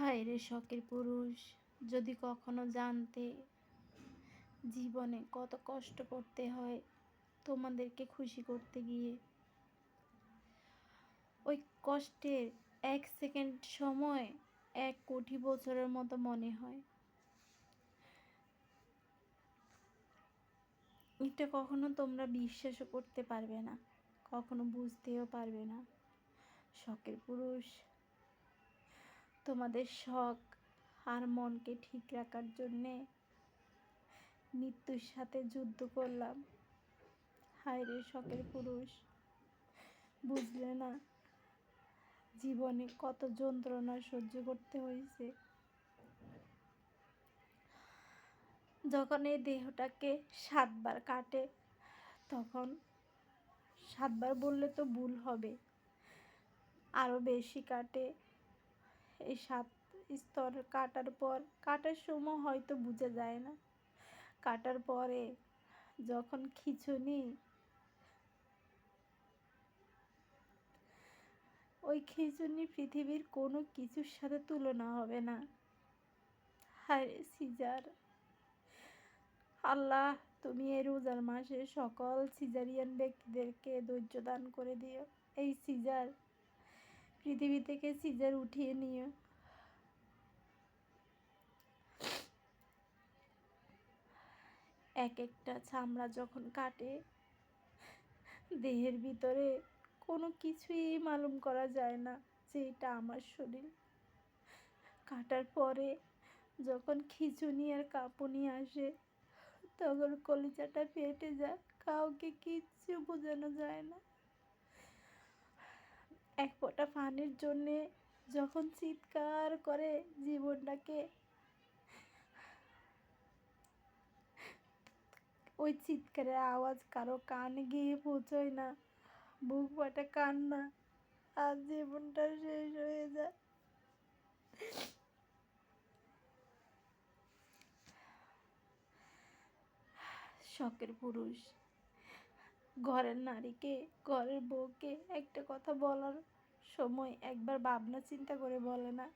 হায় রে শখের পুরুষ। যদি কখনো জানতে জীবনে কত কষ্ট করতে হয় তোমাদেরকে খুশি করতে গিয়ে। ওই কষ্টের এক সেকেন্ড সময় এক কোটি বছরের মতো মনে হয়। এটা কখনো তোমরা বিশ্বাসও করতে পারবে না, কখনো বুঝতেও পারবে না। শখের পুরুষ তোমাদের শখ আর মনকে ঠিক রাখার জন্যে মৃত্যুর সাথে যুদ্ধ করলাম। হায় রে শখের পুরুষ, বুঝলে না জীবনে কত যন্ত্রণা সহ্য করতে হয়েছে। যখন এই দেহটাকে সাতবার কাটে, তখন সাতবার বললে তো ভুল হবে আরও বেশি কাটে এই সাত স্তর কাটার পর, কাটার সময় হয়তো বোঝা যায় না। কাটার পরে যখন খিচুনি, ওই খিচুনি পৃথিবীর কোনো কিছুর সাথে তুলনা হবে না। হায় সিজার, আল্লাহ তুমি এই রোজার মাসে সকল সিজারিয়ান ব্যক্তিদেরকে ধৈর্য দান করে দিও। এই সিজার পৃথিবী থেকে সিজার উঠিয়ে নিও এক একটা চামড়া যখন কাটে, দেহের ভিতরে কোনো কিছুই মালুম করা যায় না যে এটা আমার শরীর। কাটার পরে যখন খিচুনি আর কাঁপুনি আসে, তখন কলিজাটা ফেটে যায়, কাউকে কিচ্ছু বোঝানো যায় না। এক ফোঁটা পানির জন্যে যখন চিৎকার করে জীবনটাকে, ওই চিৎকারের আওয়াজ কারও কানে গিয়ে পৌঁছয় না, বুক ফাটে কান্না, আর জীবনটা শেষ হয়ে যায়। শখের পুরুষ। ঘরের নারীকে, ঘরের বউকে একটা কথা বলার সময় একবার ভাবনা চিন্তা করে বলে না।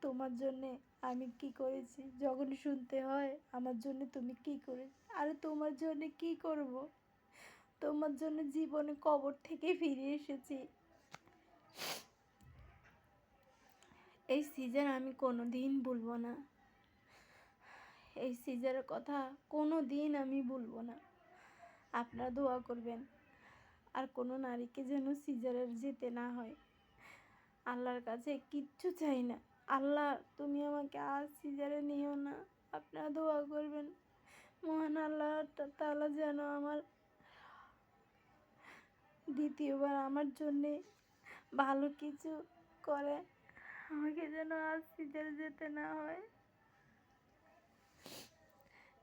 তোমার জন্যে আমি কি করেছি? যখন শুনতে হয়, আমার জন্য তুমি কি করে? আরে তোমার জন্য কি করব? তোমার জন্য জীবনে কবর থেকে ফিরে এসেছি। এই সিজার আমি কোনো দিন ভুলবো না। এই সিজারের কথা কোনো দিন আমি ভুলবো না। আপনারা দোয়া করবেন। আর কোনো নারীকে যেন সিজারের যেতে না হয়। আল্লাহর কাছে কিচ্ছু চাই না। আল্লাহ, তুমি আমাকে আর সিজারে নিও না। আপনারা দোয়া করবেন। মহান আল্লাহ তালা যেন আমার দ্বিতীয়বার আমার জন্যে ভালো কিছু করে। আমাকে যেন আর সিজারে যেতে না হয়।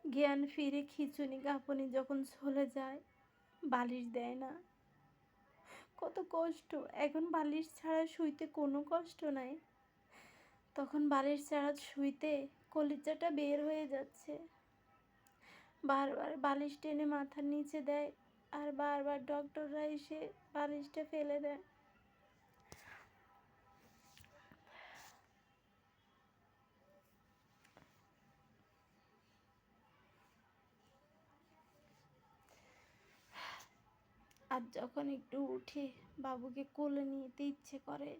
জ্ঞান ফিরে খিচুনি কাঁপুনি যখন চলে যায়, বালিশ দেয় না। কত কষ্ট, এখন বালিশ ছাড়া শুইতে কোনো কষ্ট নাই। তখন বালিশ ছাড়া শুইতে কলিজাটা বের হয়ে যাচ্ছে। বারবার বালিশ টেনে মাথার নিচে দেয় আর বারবার ডক্টররা এসে বালিশটা ফেলে দেয়। আর যখন একটু উঠে বাবুকে কোলে নিতে ইচ্ছে করে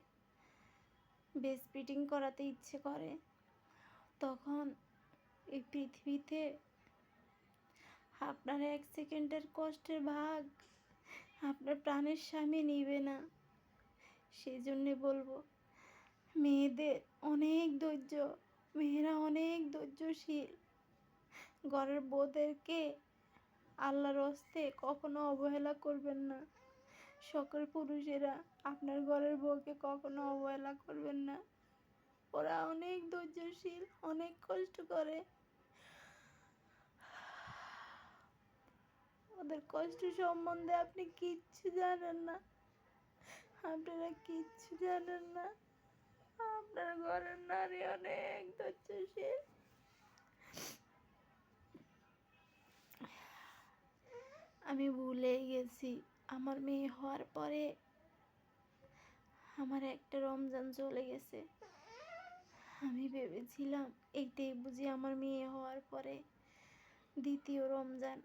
বেস ফিটিং করাতে ইচ্ছে করে, তখন এই পৃথিবীতে আপনার এক সেকেন্ডের কষ্টের ভাগ আপনার প্রাণের স্বামী নিবে না। সেই জন্যে বলব, মেয়েদের অনেক ধৈর্য, মেয়েরা অনেক ধৈর্যশীল। ঘরের বউদেরকে আল্লাহর হস্তে কখনো অবহেলা করবেন না। সকল পুরুষেরা আপনার ঘরের বউকে কখনো অবহেলা করবেন না। ওরা অনেক ধৈর্যশীল, অনেক কষ্ট করে। ওদের কষ্ট সম্বন্ধে আপনি কিচ্ছু জানেন না। আপনারা কিচ্ছু জানেন না। আপনার ঘরের নারী অনেক ধৈর্যশীল। আমি ভুলে গেছি। আমার মেয়ে হওয়ার পরে আমার একটা রমজান চলে গেছে। আমি ভেবেছিলাম এইটাই বুঝি আমার মেয়ে হওয়ার পরে দ্বিতীয় রমজান,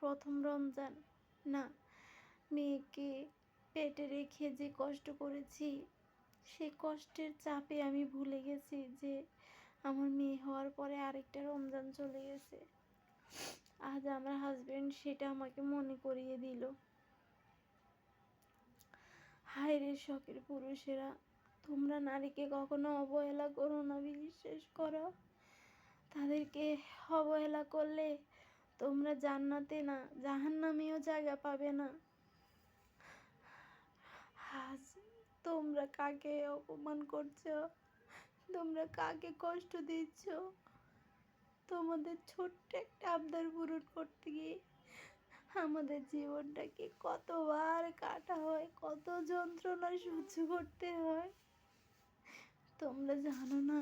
প্রথম রমজান। না, মেয়েকে পেটে রেখে যে কষ্ট করেছি, সে কষ্টের চাপে আমি ভুলে গেছি যে আমার মেয়ে হওয়ার পরে আরেকটা রমজান চলে গেছে। আজ আমার হাজবেন্ড সেটা আমাকে মনে করিয়ে দিল। হায় রে শখের পুরুষেরা, তোমরা নারীকে কখনো অবহেলা করো না, বিশ্বাস করো। তাদেরকে অবহেলা করলে তোমরা জান্নাতে না জাহান্নামেও জায়গা পাবে না। আজ তোমরা কাকে অপমান করছ? তোমরা কাকে কষ্ট দিচ্ছ? তোমাদের ছোট্ট একটা আবদার পূরণ করতে গিয়ে আমাদের জীবনটাকে কতবার কাটা হয়, কত যন্ত্রণা সহ্য করতে হয়। তোমরা জানো না,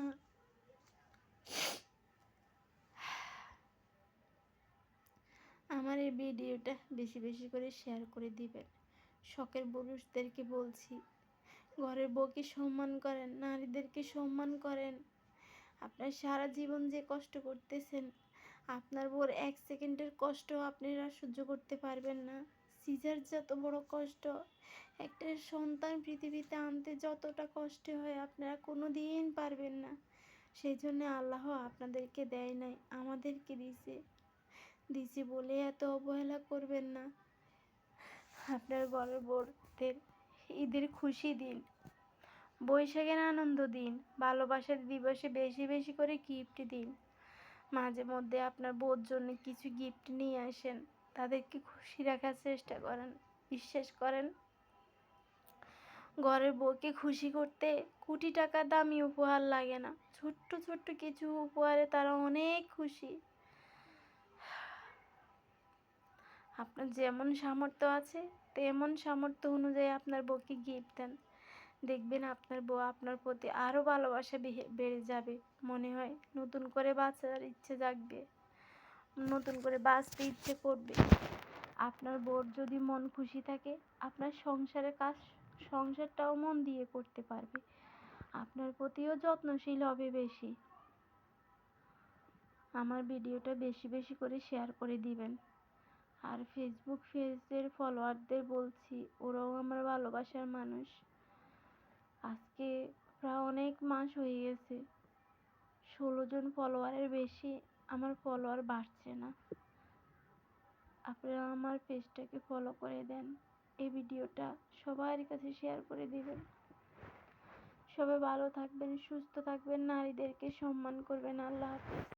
আমার এই ভিডিওটা বেশি বেশি করে শেয়ার করে দিবেন। শখের পুরুষদেরকে বলছি, ঘরের বউকে সম্মান করেন, নারীদেরকে সম্মান করেন। আপনার সারা জীবন যে কষ্ট করতেছেন, আপনার বউর এক সেকেন্ডের কষ্ট আপনারা সহ্য করতে পারবেন না। সিজার যত বড় কষ্ট, একটা সন্তান পৃথিবীতে আনতে যতটা কষ্ট হয় আপনারা কোনো দিন পারবেন না। সেই জন্য আল্লাহ আপনাদেরকে দেয় নাই, আমাদেরকে দিছে। দিছি বলে এত অবহেলা করবেন না। আপনার ঘরের বোরদের ঈদের খুশি দিন। বৈশাখের আনন্দ দিন, ভালোবাসার দিবসে বেশি বেশি করে গিফট দিন। মাঝে মধ্যে আপনার বউর জন্য কিছু গিফট নিয়ে আসেন, তাদেরকে খুশি রাখার চেষ্টা করেন, বিশ্বাস করেন। ঘরের বউকে খুশি করতে কোটি টাকা দামি উপহার লাগে না, ছোট্ট ছোট্ট কিছু উপহারে তারা অনেক খুশি। আপনার যেমন সামর্থ্য আছে, তেমন সামর্থ্য অনুযায়ী আপনার বউকে গিফট দেন। দেখবেন আপনার বউ আপনার প্রতি আরও ভালোবাসা বেড়ে যাবে। মনে হয় নতুন করে বাঁচার ইচ্ছে জাগবে। নতুন করে বাঁচতে ইচ্ছে করবে। আপনার বউর যদি মন খুশি থাকে, আপনার সংসারের কাজ, সংসারটাও মন দিয়ে করতে পারবে। আপনার প্রতিও যত্নশীল হবে বেশি। আমার ভিডিওটা বেশি বেশি করে শেয়ার করে দিবেন। আর ফেসবুক পেজের ফলোয়ারদের বলছি, ওরাও আমার ভালোবাসার মানুষ। আজকে প্রায় অনেক মাস হয়ে গেছে। ষোলো জন ফলোয়ারের বেশি আমার ফলোয়ার বাড়ছে না। আপনারা আমার পেজটাকে ফলো করে দেন। এই ভিডিওটা সবার কাছে শেয়ার করে দিবেন। সবাই ভালো থাকবেন, সুস্থ থাকবেন, নারীদেরকে সম্মান করবেন। আল্লাহ হাফিজ।